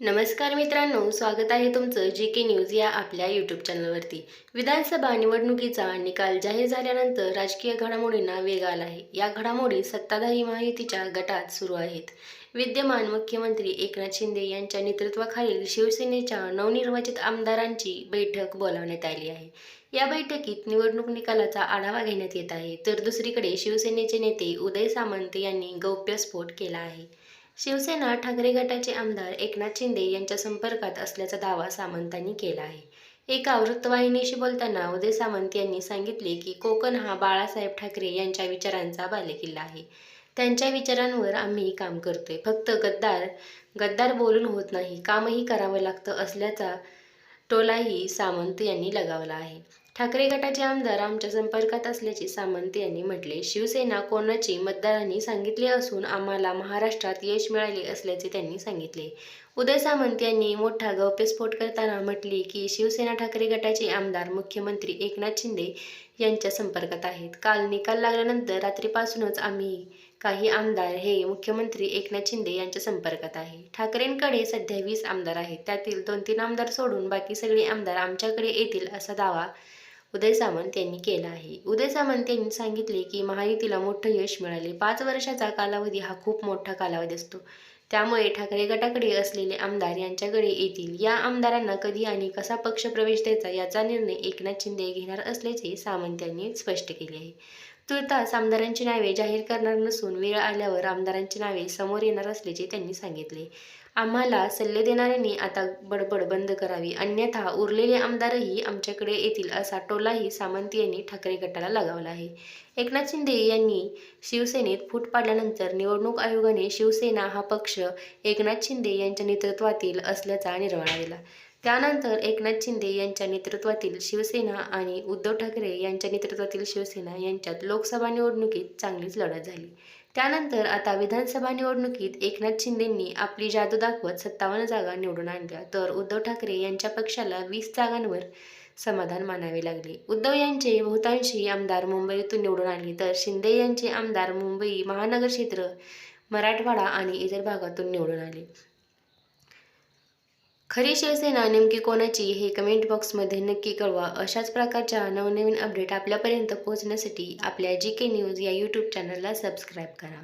नमस्कार मित्रांनो स्वागत आहे तुमचं जी के न्यूज या आपल्या यूट्यूब चॅनलवरती विधानसभा निवडणुकीचा निकाल जाहीर झाल्यानंतर राजकीय घडामोडींना वेग आला आहे. या घडामोडी सत्ताधारी महायुतीच्या गटात सुरू आहेत. विद्यमान मुख्यमंत्री एकनाथ शिंदे यांच्या नेतृत्वाखालील शिवसेनेच्या नवनिर्वाचित आमदारांची बैठक बोलावण्यात आली आहे. या बैठकीत निवडणूक निकालाचा आढावा घेण्यात येत आहे. तर दुसरीकडे शिवसेनेचे नेते उदय सामंत यांनी गौप्यस्फोट केला आहे. शिवसेना ठाकरे गटाचे आमदार एकनाथ शिंदे यांच्या संपर्कात असल्याचा दावा सामंतांनी केला आहे. एका वृत्तवाहिनीशी बोलताना उदय सामंत यांनी सांगितले की कोकण हा बाळासाहेब ठाकरे यांच्या विचारांचा बालेकिल्ला आहे. त्यांच्या विचारांवर आम्ही काम करतोय. फक्त गद्दार गद्दार बोलून होत नाही. कामही करावं लागतं असल्याचा टोलाही सामंत यांनी लगावला आहे. ठाकरे गटाचे आमदार आमच्या संपर्कात असल्याचे सामंत यांनी म्हटले शिवसेना कोणाची मतदारांनी सांगितले असून आम्हाला महाराष्ट्रात यश मिळाले असल्याचे त्यांनी सांगितले. उदय सामंत यांनी मोठा गौप्यस्फोट करताना म्हटले की शिवसेना ठाकरे गटाचे आमदार मुख्यमंत्री एकनाथ शिंदे यांच्या संपर्कात आहेत. काल निकाल लागल्यानंतर रात्रीपासूनच आम्ही काही आमदार हे मुख्यमंत्री एकनाथ शिंदे यांच्या संपर्कात आहे. ठाकरेंकडे सध्या वीस आमदार आहेत. त्यातील दोन तीन आमदार सोडून बाकी सगळे आमदार आमच्याकडे येतील असा दावा उदय सामंत यांनी केला आहे. उदय सामंत यांनी सांगितले की महायुतीला मोठं यश मिळाले. पाच वर्षाचा कालावधी हा खूप मोठा कालावधी असतो. त्यामुळे ठाकरे गटाकडे असलेले आमदार यांच्याकडे येतील. या आमदारांना कधी आणि कसा पक्ष प्रवेश द्यायचा याचा निर्णय एकनाथ शिंदे घेणार असल्याचे सामंत यांनी स्पष्ट केले आहे. तुर्तास आमदारांची नावे जाहीर करणार नसून वेळ आल्यावर आमदारांची नावे समोर येणार असल्याचे त्यांनी सांगितले. आम्हाला सल्ले देणाऱ्यांनी आता बडबड बंद करावी. अन्यथा उरलेले आमदारही आमच्याकडे येतील असा टोलाही सामंत यांनी ठाकरे गटाला लगावला आहे. एकनाथ शिंदे यांनी शिवसेनेत फूट पाडल्यानंतर निवडणूक आयोगाने शिवसेना हा पक्ष एकनाथ शिंदे यांच्या नेतृत्वातील असल्याचा निर्वाळा दिला. त्यानंतर एकनाथ शिंदे यांच्या नेतृत्वातील शिवसेना आणि उद्धव ठाकरे यांच्या नेतृत्वातील शिवसेना यांच्यात लोकसभा निवडणुकीत चांगलीच लढत झाली. त्यानंतर आता विधानसभा निवडणुकीत एकनाथ शिंदेंनी आपली जादू दाखवत सत्तावन्न जागा निवडून आणल्या. तर उद्धव ठाकरे यांच्या पक्षाला वीस जागांवर समाधान मानावे लागले. उद्धव यांचे बहुतांशी आमदार मुंबईतून निवडून आले. तर शिंदे यांचे आमदार मुंबई महानगर क्षेत्र मराठवाडा आणि इतर भागातून निवडून आले. खरी शिवसेना नेमकी कोणाची हे कमेंट बॉक्समध्ये नक्की कळवा. अशाच प्रकारच्या नवनवीन अपडेट आपल्यापर्यंत पोहोचण्यासाठी आपल्या जी के न्यूज या यूट्यूब चॅनलला सबस्क्राईब करा.